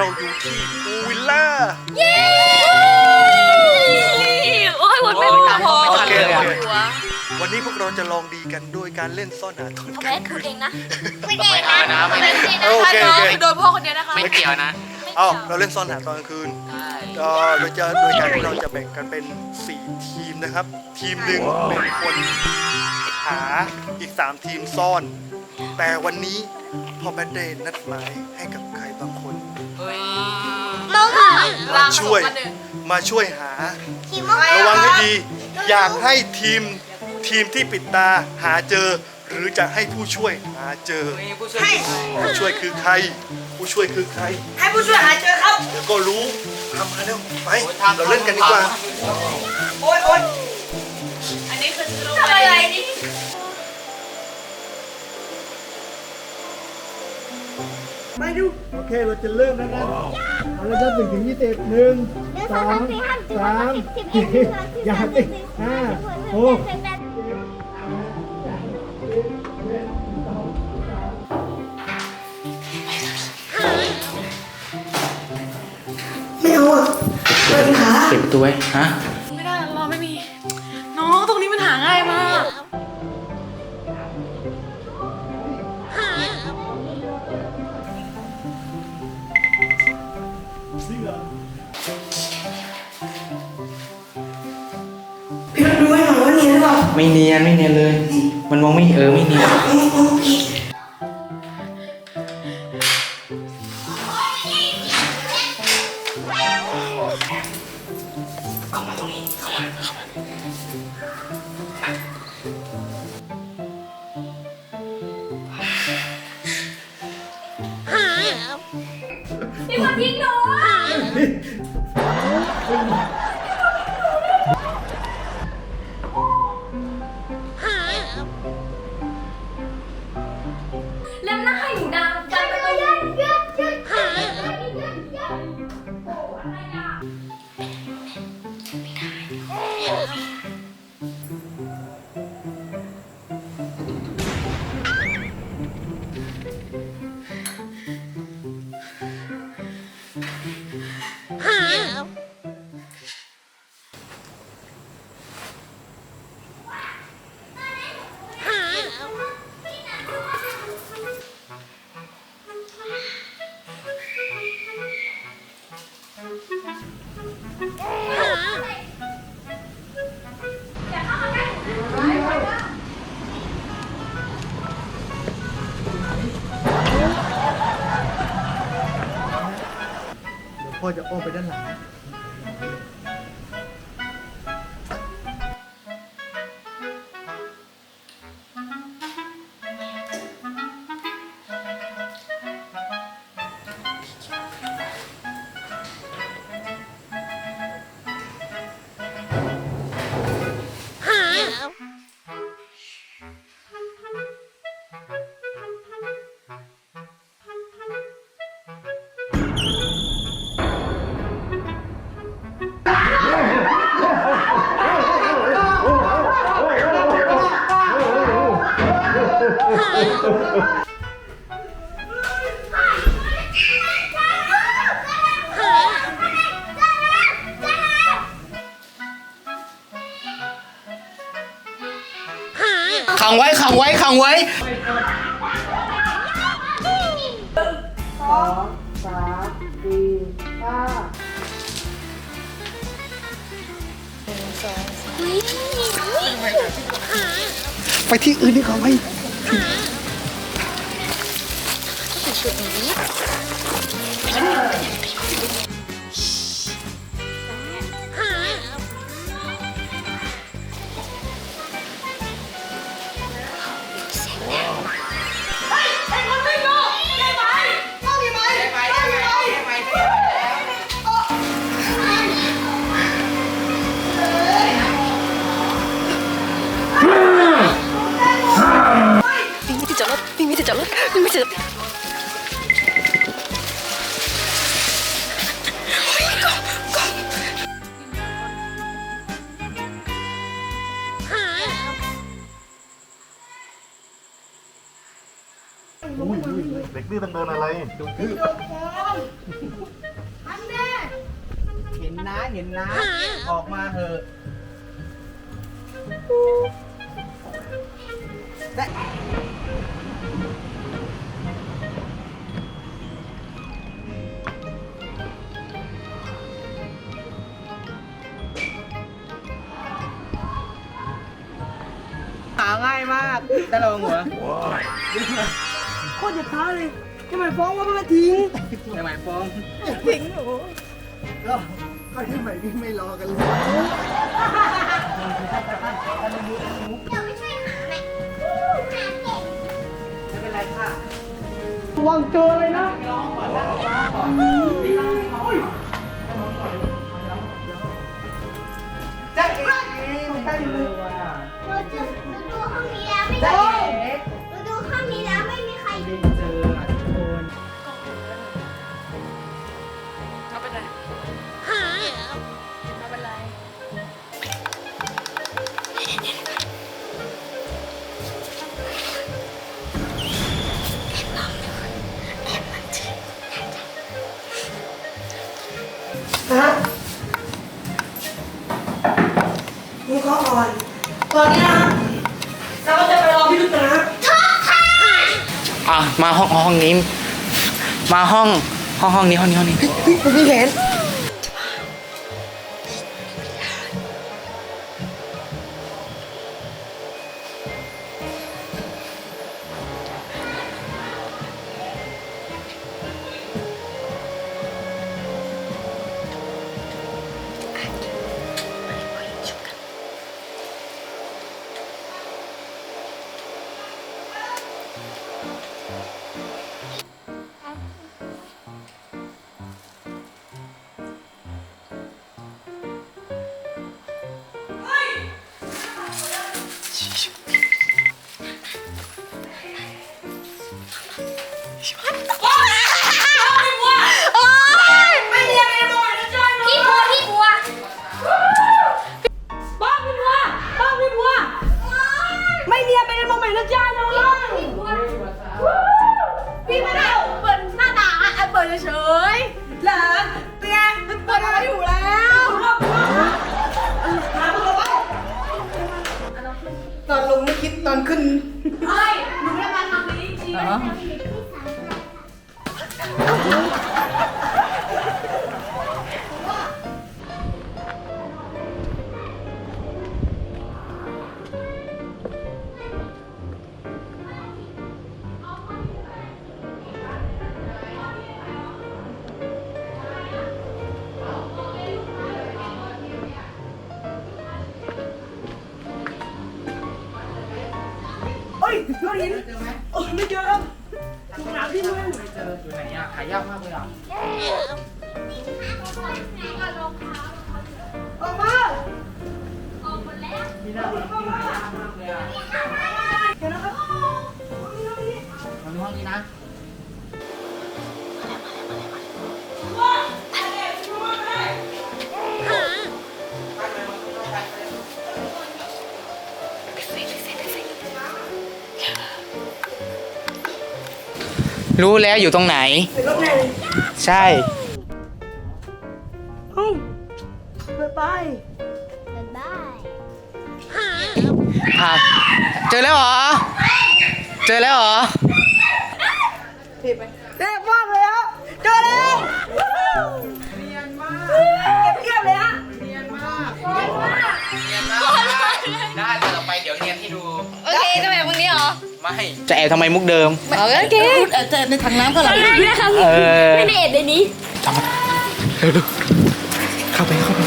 เราอยู่ที่ปูวิลล่า โอ้ยวนไปวนมาพอโอเค โอเค หัววันนี้พวกเราจะลองดีกันด้วยการเล่นซ่อนหาต้นแม่พูดเองนะไม่เอานะไม่ไม่ได้นะโอคะเคน้โอองเคคือโดนพ่อคนเดียวนะคะไม่เกี่ยวนะ เอ้าเราเล่นซ่อนหาตอนกลางคืนเอ่อโดยจะโดยการที่เราจะแบ่งกันเป็น 4 ทีมนะครับ ทีมหนึ่งเป็นคนหาอีก 3 ทีมซ่อน แต่วันนี้พ่อแบทได้นัดหมายให้กับใคร มาช่วย มาช่วยหา ทีมอะไรระวังให้ดี อยากให้ทีมทีมที่ปิดตาหาเจอ หรือจะให้ผู้ช่วยหาเจอให้ผู้ช่วยคือใคร ผู้ช่วยคือใคร ให้ผู้ช่วยหาเจอครับเดี๋ยวก็รู้ทำมาเร็วไปเราเล่นกันดีกว่า โอ๊ยโอ๊ยอันนี้คือทำอะไรนี่ ไปดู โอเค เราจะเริ่มแล้วนะเอาละครับหนึ่งถึงยี่สิบหนึ่งสองสามสี่อย่าติดห้าหกไม่เอาอะเปิดขาเก็บตัวไว้ฮะ ไม่เนียนไม่เนียนเลย มันมองไม่เออไม่เนียนโอเคพี่คนทิ้งหนู จะอ้อมไปด้านหลัง ขังไว้ขังไว้ขังไว้ไปที่อื่นดีกว่าไหม พี่ ดินอะไรอันแน่เห็นนะเห็นนะออกมาเถอะได้หาง่ายมากได้ลงหัวโคตรจะท้าเลย ทำไมฟ้องว่ามาทิ้งทำไมฟ้องทิ้งหนูก็ก็ที่ใหม่พี่ไม่รอกันเลยยังไม่ใช่หาไหมหาเก่งไม่เป็นไรค่ะวางเจอเลยนะจ้าเอ๋ไม่ได้เลยว่ะเราจะเราดูห้องนี้แล้วไม่มีเนี้ มาห้องห้องห้องนี้ห้องนี้ห้องนี้ พี่เห็น เปิดเฉยหลานเตียงเปิดมาอยู่แล้วตอนลงไม่คิดตอนขึ้นเฮ้ยหนูไม่ได้มาทำนี้จริงเก้อนหินโอ้ยไม่เจอครับถูกน้ำที่มือไม่เจออยู่ไหนอะหายากมากเลยอะออกมามีหน้าที่หายากมากเลยอะเดี๋ยวนะครับมาดูห้องนี้นะ รู้แล้วอยู่ตรงไหนเดี๋ยวรอบแน่เลยใช่เฮ้ยเปิดไปบ๊ายบายอะเจอแล้วเหรอ เจอแล้วเหรอ จะแอบทำไมมุกเดิม โอเคเจอในถังน้ำก็หรอไม่ได้ครับเออ ไม่ได้เอ็ดในนี้จำมาเร็วๆเข้าไปเข้าไป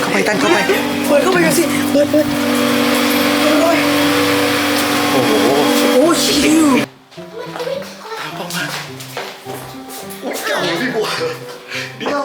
เข้าไปเข้าไปตั้นเข้าไปเปิดเข้าไปกันสิเปิดเปิดเปิดเลยโอ้โหโอ้ชิวโอ้ยเก่าพี่บัวเดี๋ยว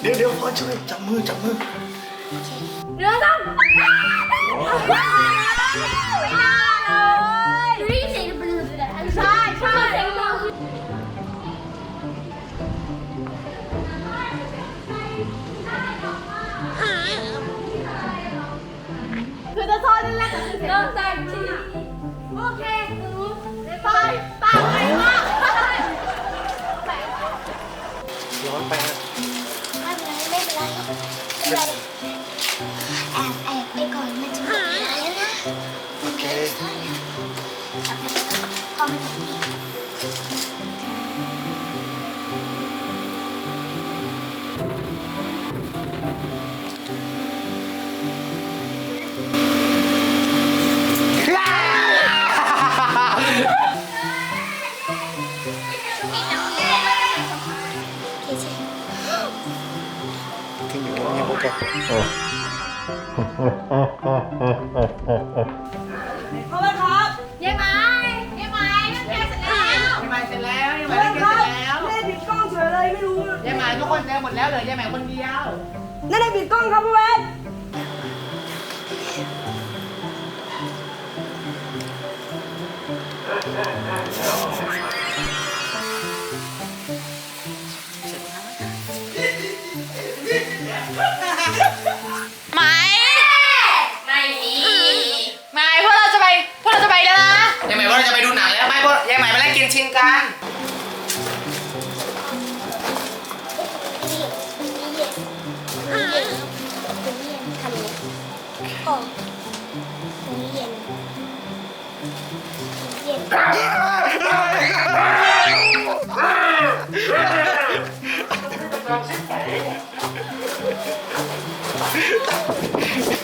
เดี๋ยวเดี๋ยวพ่อช่วยจับมือจับมือเรือซ้ำไม่ได้เลยดูดิเสี นั่นแหละนอกจากที่โอเครู้ไปไปไปมากร้อนไปนะไม่เป็นไรไม่เป็นไร คพ่อาไปครับยายไม้ยายไม้เรื่องแค่เสร็จแล้วยายหมายเสร็จแล้วยายหมายแม่เล่นเกมรับเสร็จแล้วแม่ปิดกล้องเฉยเลยไม่รู้ยายหมายทุกคนเจอหมดแล้วเหลยยายหมายคนเดียว นั่นได้ปิดกล้องครับพ่อแม่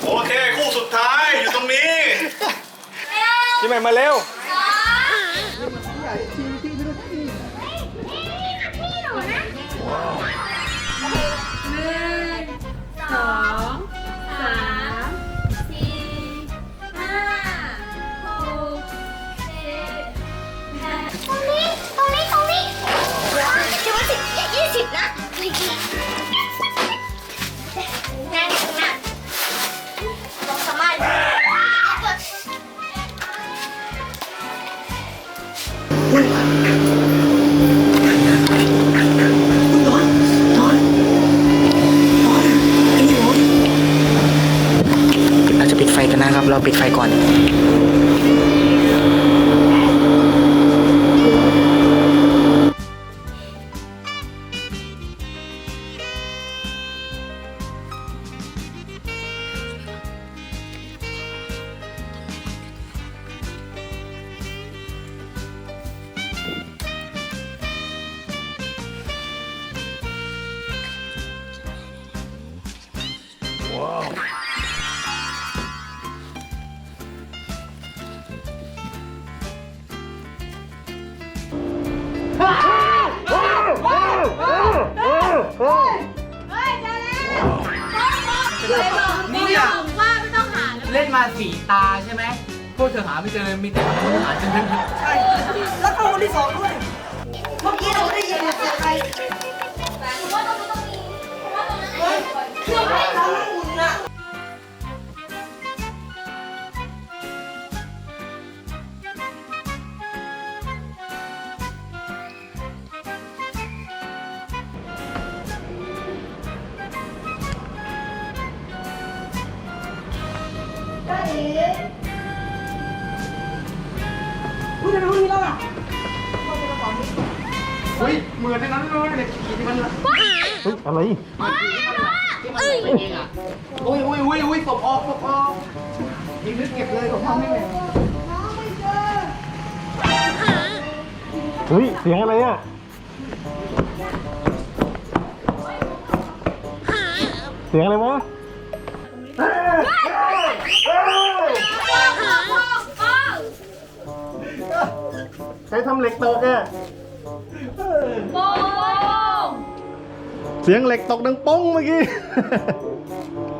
โอเค คู่สุดท้ายอยู่ตรงนี้พี่ใหม่มาเร็วสอง มาสี่ตาใช่ไหมพวกเธอหาไม่เจอมีแต่คนหาเจอใช่แล้วเข้าคนที่สองด้วยเมื่อกี้เราไม่ได้ยินเสียงใครหรือว่าตรงนี้ต้องมีเพราะว่าตรงนั้นเฮ้ยเครื่องให้ทำให้อุ่นน่ะ ได้เอ๋อุ้ยทำไมห้องนี้แล้วอะอุ้ยเหมือนในนั้นเลยเนี่ยขี่ที่มันอะไรที่มันเป็นเองอะอุ้ยอุ้ยอุ้ยอุ้ยศพออกศพออกยิงนึกเก็บเลยของพ่อไม่เลยเฮ้ยเสียงอะไรอะเสียงอะไรวะ ใครทำเหล็กตกอะโป่งเสียงเหล็กตกดังป้องเมื่อกี้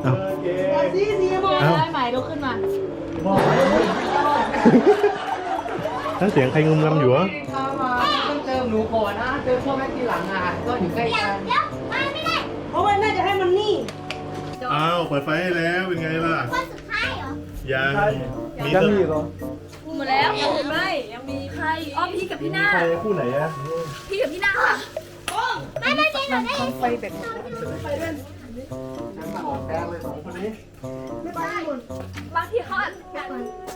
เอาสีสีมองเอาได้ไหมลุกขึ้นมาถ้าเสียงใครงุมงำอยู่วะเข้ามาต้องเจอหนูก่อนนะ เจอพ่อแม่ทีหลังอะก็อยู่ใกล้กันเดี๋ยวมาไม่ได้เพราะว่าน่าจะให้มันนี่อ้าวเปิดไฟให้แล้วเป็นไงล่ะ คนสุดท้ายเหรอ ยังมียังเติมีมอีกเหรอหมดแล้วยังไม่ยังมีใคร อ๋อพี่กับพี่หน้า ใครคู่ไหนอะพี่กับพี่หน้าค่ะไม่ได้ยินหนูได้ยินไปแบบแดงเลยสองคนนี้บางทีเขาอาจจะกัน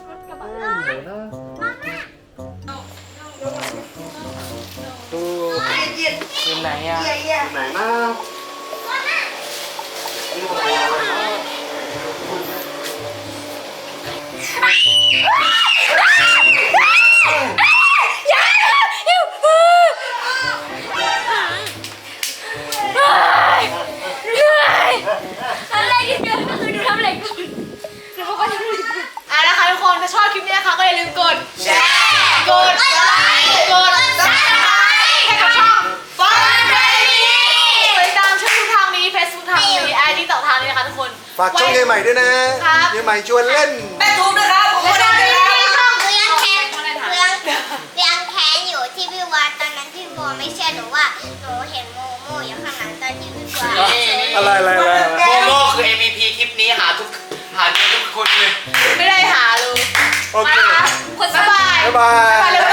รถกระบะเดี๋ยวนะดูอยู่ไหนอะไหนนะ ฝากช่องเยใหม่ด้วยนะเยใหม่ชวนเล่น แม่ทุบนะครับผมก็ได้มีนะครับห้องเลี้ยงแคนเลี้ยงเลี้ยงแคนอยู่ที่พี่วานตอนนั้นพี่บัวไม่เชื่อหนูว่าหนูเห็นโมโมอยู่ข้างหลังตอนที่พี่บัวอะไรอะไรอะไรโมโมคือ MVP คลิปนี้หาทุกหาเจอทุกคนเลย ไม่ได้หาเลยโอเคคนบ๊ายบาย บ๊ายบายบ๊ายบาย